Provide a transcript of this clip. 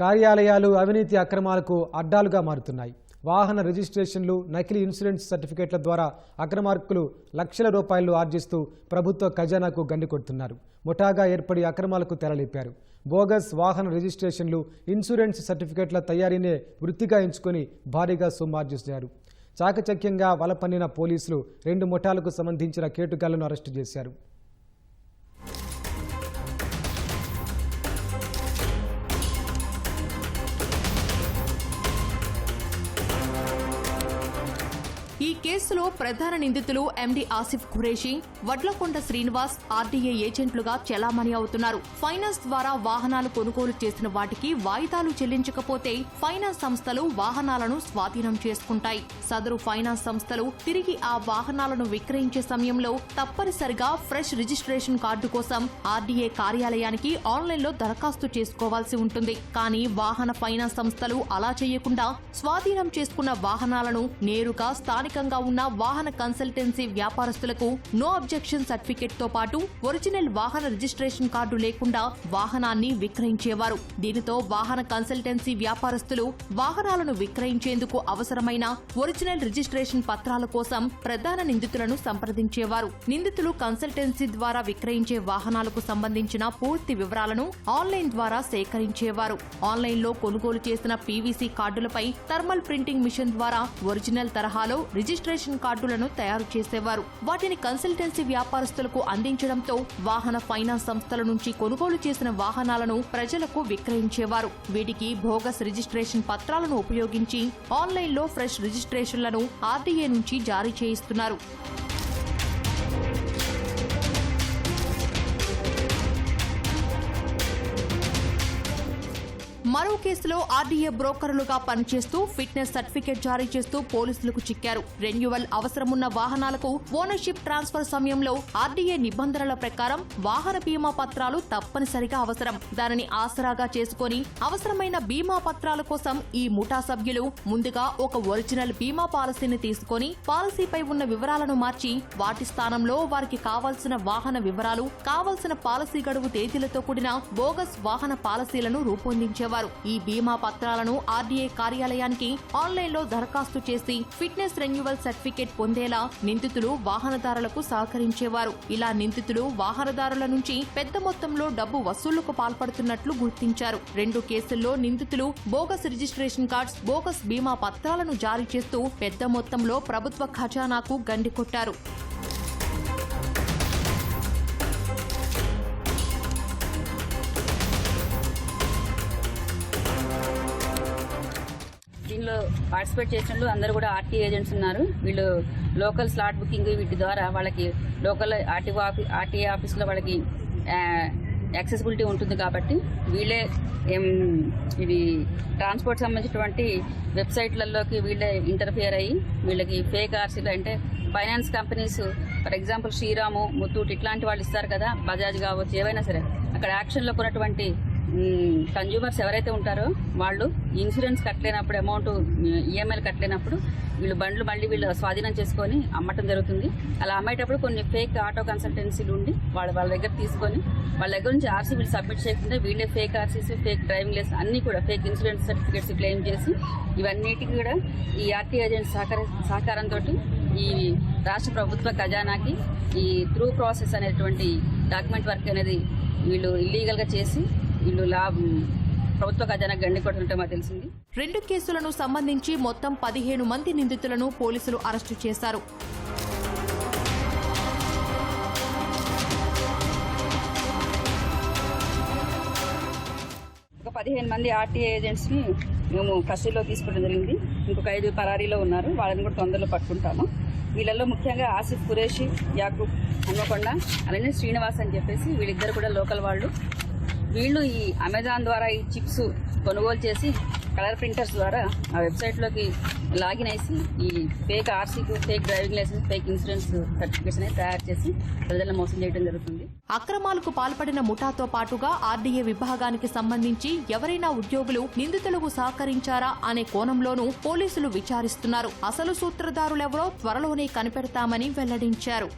కార్యాలయాలు అవినీతి అక్రమాలకు అడ్డాలుగా మారుతున్నాయి. వాహన రిజిస్ట్రేషన్లు నకిలీ ఇన్సూరెన్స్ సర్టిఫికేట్ల ద్వారా అక్రమార్కులు లక్షల రూపాయలు ఆర్జిస్తూ ప్రభుత్వ ఖజానాకు గండి కొడుతున్నారు. ముఠాగా ఏర్పడి అక్రమాలకు తెరలేపారు. బోగస్ వాహన రిజిస్ట్రేషన్లు ఇన్సూరెన్స్ సర్టిఫికేట్ల తయారీనే వృత్తిగా ఎంచుకొని భారీగా సొమ్మార్జిస్తారు చాకచక్యంగా వలపన్నిన పోలీసులు రెండు ముఠాలకు సంబంధించిన కేటుగాళ్ళను అరెస్టు చేశారు. ఈ కేసులో ప్రధాన నిందితులు ఎండి ఆసిఫ్ ఖురేషి వడ్లకొండ శ్రీనివాస్ ఆర్డీఏ ఏజెంట్లుగా చెలామణి అవుతున్నారు. ఫైనాన్స్ ద్వారా వాహనాలు కొనుగోలు చేసిన వాటికి వాయిదాలు చెల్లించకపోతే ఫైనాన్స్ సంస్థలు వాహనాలను స్వాధీనం చేసుకుంటాయి. సదరు ఫైనాన్స్ సంస్థలు తిరిగి ఆ వాహనాలను విక్రయించే సమయంలో తప్పనిసరిగా ఫ్రెష్ రిజిస్ట్రేషన్ కార్డు కోసం ఆర్డీఏ కార్యాలయానికి ఆన్లైన్లో దరఖాస్తు చేసుకోవాల్సి ఉంటుంది. కానీ వాహన ఫైనాన్స్ సంస్థలు అలా చేయకుండా స్వాధీనం చేసుకున్న వాహనాలను నేరుగా స్థానిక స్థానికంగా ఉన్న వాహన కన్సల్టెన్సీ వ్యాపారస్తులకు నో అబ్జెక్షన్ సర్టిఫికెట్తో పాటు ఒరిజినల్ వాహన రిజిస్ట్రేషన్ కార్డు లేకుండా వాహనాన్ని విక్రయించేవారు. దీనితో వాహన కన్సల్టెన్సీ వ్యాపారస్తులు వాహనాలను విక్రయించేందుకు అవసరమైన ఒరిజినల్ రిజిస్ట్రేషన్ పత్రాల కోసం ప్రధాన నిందితులను సంప్రదించేవారు. నిందితులు కన్సల్టెన్సీ ద్వారా విక్రయించే వాహనాలకు సంబంధించిన పూర్తి వివరాలను ఆన్లైన్ ద్వారా సేకరించేవారు. ఆన్లైన్లో కొనుగోలు చేసిన పీవీసీ కార్డులపై థర్మల్ ప్రింటింగ్ మిషన్ ద్వారా ఒరిజినల్ తరహాలో రిజిస్ట్రేషన్ కార్డులను తయారు చేసేవారు. వాటిని కన్సల్టెన్సీ వ్యాపారస్తులకు అందించడంతో వాహన ఫైనాన్స్ సంస్థల నుంచి కొనుగోలు చేసిన వాహనాలను ప్రజలకు విక్రయించేవారు. వీటికి భోగస్ రిజిస్ట్రేషన్ పత్రాలను ఉపయోగించి ఆన్లైన్లో ఫ్రెష్ రిజిస్ట్రేషన్లను ఆర్డీఏ నుంచి జారీ చేయిస్తున్నారు. మరో కేసులో ఆర్డీఏ బ్రోకర్లుగా పనిచేస్తూ ఫిట్నెస్ సర్టిఫికేట్ జారీ చేస్తూ పోలీసులకు చిక్కారు. రెన్యువల్ అవసరమున్న వాహనాలకు ఓనర్షిప్ ట్రాన్స్ఫర్ సమయంలో ఆర్డీఏ నిబంధనల ప్రకారం వాహన బీమా పత్రాలు తప్పనిసరిగా అవసరం. దానిని ఆసరాగా చేసుకొని అవసరమైన బీమా పత్రాల కోసం ఈ ముఠా సభ్యులు ముందుగా ఒక ఒరిజినల్ బీమా పాలసీని తీసుకొని పాలసీపై ఉన్న వివరాలను మార్చి వాటి స్థానంలో వారికి కావాల్సిన వాహన వివరాలు కావాల్సిన పాలసీ గడువు తేదీలతో కూడిన బోగస్ వాహన పాలసీలను రూపొందించేవారు. ఈ బీమా పత్రాలను ఆర్డీఏ కార్యాలయానికి ఆన్లైన్లో దరఖాస్తు చేసి ఫిట్నెస్ రెన్యువల్ సర్టిఫికేట్ పొందేలా నిందితులు వాహనదారులకు సహకరించేవారు. ఇలా నిందితులు వాహనదారుల నుంచి పెద్ద మొత్తంలో డబ్బు వసూళ్ళకు పాల్పడుతున్నట్లు గుర్తించారు. రెండు కేసుల్లో నిందితులు బోగస్ రిజిస్ట్రేషన్ కార్డ్స్ బోగస్ బీమా పత్రాలను జారీ చేస్తూ పెద్ద మొత్తంలో ప్రభుత్వ ఖజానాకు గండి పార్టిసిపేట్ చేసిన అందరూ కూడా ఆర్టీ ఏజెంట్స్ ఉన్నారు. వీళ్ళు లోకల్ స్లాట్ బుకింగ్ వీటి ద్వారా వాళ్ళకి లోకల్ ఆర్టీఓ ఆఫీ ఆర్టీఏ ఆఫీస్లో వాళ్ళకి యాక్సెసిబిలిటీ ఉంటుంది కాబట్టి వీళ్ళే ఇవి ఇది ట్రాన్స్పోర్ట్ సంబంధించినటువంటి వెబ్సైట్లలోకి వీళ్ళే ఇంటర్ఫియర్ అయ్యి వీళ్ళకి ఫేక్ ఆర్సీలు అంటే finance companies for example Shriram Muthoot ఇట్లాంటి వాళ్ళు ఇస్తారు కదా బజాజ్ కావచ్చు ఏవైనా సరే. అక్కడ యాక్షన్లో ఉన్నటువంటి కన్జ్యూమర్స్ ఎవరైతే ఉంటారో వాళ్ళు ఇన్సూరెన్స్ కట్టలేనప్పుడు అమౌంట్ ఈఎంఐలు కట్టలేనప్పుడు వీళ్ళు బండ్లు మళ్ళీ వీళ్ళు స్వాధీనం చేసుకొని అమ్మటం జరుగుతుంది. అలా అమ్మేటప్పుడు కొన్ని ఫేక్ ఆటో కన్సల్టెన్సీలు ఉండి వాళ్ళు వాళ్ళ దగ్గర తీసుకొని వాళ్ళ దగ్గర నుంచి ఆర్సీ వీళ్ళు సబ్మిట్ చేయకుండా వీళ్ళే fake RCs fake driving licence అన్ని కూడా ఫేక్ ఇన్సూరెన్స్ సర్టిఫికేట్స్ క్లెయిమ్ చేసి ఇవన్నిటికీ కూడా ఈ ఆర్టీ ఏజెంట్ సహకార సహకారంతో ఈ రాష్ట్ర ప్రభుత్వ ఖజానాకి ఈ త్రూ ప్రాసెస్ అనేటువంటి డాక్యుమెంట్ వర్క్ అనేది వీళ్ళు ఇల్లీగల్గా చేసి లాభం ప్రభుత్వ ఖజానా గండి కొడుతుంటే మాకు తెలిసింది. రెండు కేసులను సంబంధించి మొత్తం పదిహేను మంది నిందితులను పోలీసులు అరెస్టు చేశారు. ఒక పదిహేను మంది ఆర్టీఏ ఏజెంట్స్ని మేము కస్టడీలో తీసుకోవడం జరిగింది. ఇంకొక ఐదు పరారీలో ఉన్నారు. వాళ్ళని కూడా తొందరలో పట్టుకుంటాము. వీళ్ళల్లో ముఖ్యంగా ఆసిఫ్ ఖురేషి యాకూబ్ హన్మకొండ అలానే శ్రీనివాస్ అని చెప్పేసి వీళ్ళిద్దరు కూడా లోకల్ వాళ్ళు. వీళ్ళు ఈ అమెజాన్ ద్వారా ఈ చిప్స్ కొనుగోలు చేసి కలర్ ప్రింటర్స్ ద్వారా ఆ వెబ్సైట్లోకి లాగిన్ వేసి ఈ fake ఆర్సీకు fake driving licence fake insurance certificates అనేది తయారు చేసి ప్రజలను మోసం చేయడం జరుగుతుంది. అక్రమాలకు పాల్పడిన ముఠాతో పాటుగా ఆర్డీఏ విభాగానికి సంబంధించి ఎవరైనా ఉద్యోగులు నిందితులకు సహకరించారా అనే కోణంలోనూ పోలీసులు విచారిస్తున్నారు. అసలు సూత్రధారులెవరో త్వరలోనే కనిపెడతామని వెల్లడించారు.